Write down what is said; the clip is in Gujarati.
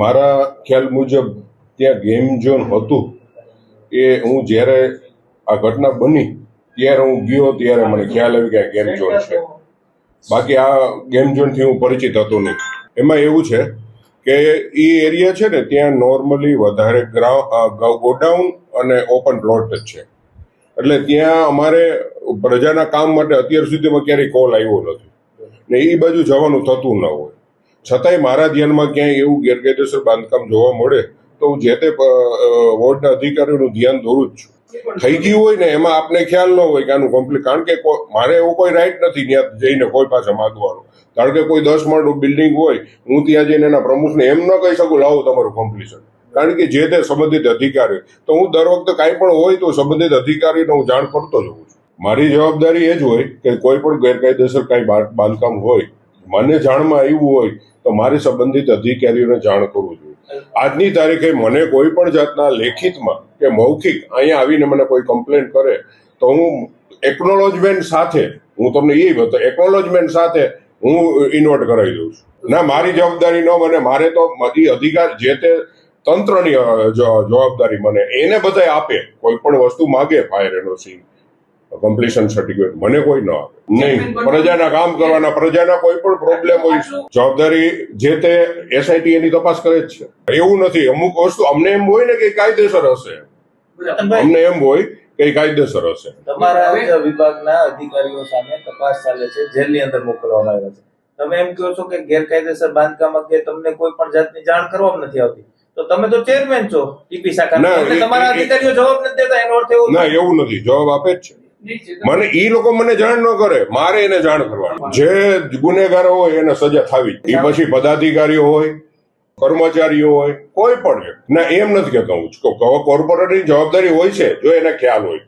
મારા ખ્યાલ મુજબ ત્યાં ગેમ ઝોન હતું. એ હું જ્યારે આ ઘટના બની, ત્યારે હું ગયો ત્યારે મને ખ્યાલ આવી આ ગેમ ઝોન છે. બાકી આ ગેમ ઝોનથી હું પરિચિત હતો નહીં. એમાં એવું છે કે એ એરિયા છે ને, ત્યાં નોર્મલી વધારે ગોડાઉન અને ઓપન પ્લોટ જ છે. એટલે ત્યાં અમારે પ્રજાના કામ માટે અત્યાર સુધીમાં ક્યારેય કોલ આવ્યો નથી. ને એ બાજુ જવાનું થતું ન હોય. છતાંય મારા ધ્યાનમાં ક્યાંય એવું ગેરકાયદેસર બાંધકામ જોવા મળે તો હું જે તે વોર્ડના અધિકારીઓનું ધ્યાન દોરું જ છું. થઈ ગયું હોય ને એમાં આપને ખ્યાલ ન હોય કે આનું કમ્પ્લીટ કારણ કે કોઈ- મારે એવો કોઈ રાઈટ નથી ત્યાં જઈને કોઈ પાસે માગવાનો. કારણ કે કોઈ દસ માળનું બિલ્ડિંગ હોય હું ત્યાં જઈને એના પ્રમુખને એમ ન કહી શકું લાવો તમારું કમ્પ્લીશન કારણ કે જે તે સંબંધિત અધિકારી તો હું દર વખતે કાંઈ પણ હોય તો સંબંધિત અધિકારીને હું જાણ કરતો જ હોઉં છું. મારી જવાબદારી એ જ હોય કે કોઈ પણ ગેરકાયદેસર કાંઈ બાંધકામ હોય મને જાણમાં આવ્યું હોય તો મારે સંબંધિત અધિકારીઓને જાણ કરવું જોઈએ. આજની તારીખે મને કોઈ પણ જાતના લેખિતમાં કે મૌખિક અહીંયા આવીને મને કોઈ કમ્પ્લેન કરે તો હું એકનોલોજમેન્ટ સાથે, હું તમને એ બતા એકનોલોજમેન્ટ સાથે હું ઇન્વર્ટ કરાવી દઉં છું. ના, મારી જવાબદારી ન મને, મારે તો બધી અધિકાર જે તે તંત્રની જવાબદારી મને એને બધાય આપે, કોઈ પણ વસ્તુ માગે ફાયર એનઓસી કમ્પ્લીશન સર્ટિફિકેટ મને કોઈ ન આપે. નહીં પ્રજાના કામ કરવાના પ્રજાના કોઈ પણ પ્રોબ્લેમ હોય. જવાબદારી જે તે એસઆઈટી એની તપાસ કરે જ છે. એવું નથી. અમુક વસ્તુ અમને એમ હોય ને કે કાયદેસર હશે. અમને એમ હોય કે કાયદેસર હશે. તમારા વિભાગના અધિકારીઓ સામે તપાસ ચાલે છે જેલની અંદર મોકલવામાં આવ્યા છે. તમે એમ કહો છો કે ગેરકાયદેસર બાંધકામ અંગે તમને કોઈ પણ જાતની જાણ કરવામાં નથી આવતી. તો તમે તો ચેરમેન છો ઈપી શાખા તમારા અધિકારીઓ જવાબ નથી દેતા એનો અર્થ એવું ના એવું નથી. જવાબ આપે જ છે. મને ઈ લોકો મને જાણ ન કરે. મારે એને જાણ કરવાની. જે ગુનેગારો હોય એને સજા થવી. એ પછી પદાધિકારીઓ હોય કર્મચારીઓ હોય કોઈ પણ ના એમ નથી કહેતો હું કોર્પોરેટની જવાબદારી હોય છે જો એને ખ્યાલ હોય